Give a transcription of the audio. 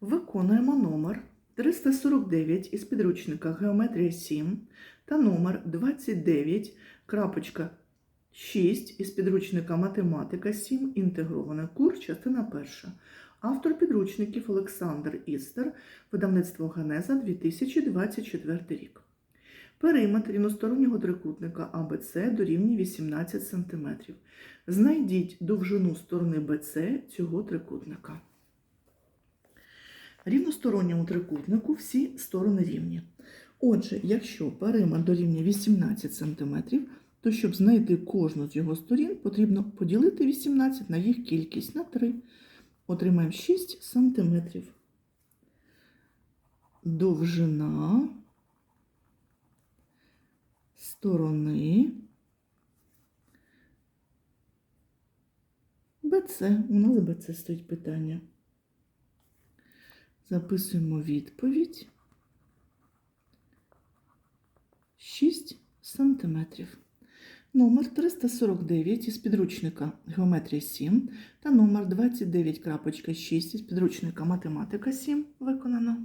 Виконуємо номер 349 із підручника Геометрія 7 та номер 29.6 із підручника Математика 7. Інтегрований курс, частина перша. Автор підручників Олександр Істер, видавництво Генеза 2024 рік. Периметр рівностороннього трикутника АБЦ дорівнює 18 см. Знайдіть довжину сторони БЦ цього трикутника. Рівносторонньому трикутнику всі сторони рівні. Отже, якщо периметр дорівнює 18 см, то щоб знайти кожну з його сторін, потрібно поділити 18 на їх кількість на 3. Отримаємо 6 см. Довжина сторони БЦ. У нас БЦ стоїть питання. Записуємо відповідь 6 см. Номер 349 із підручника Геометрія 7 та номер 29.6 із підручника Математика 7 виконано.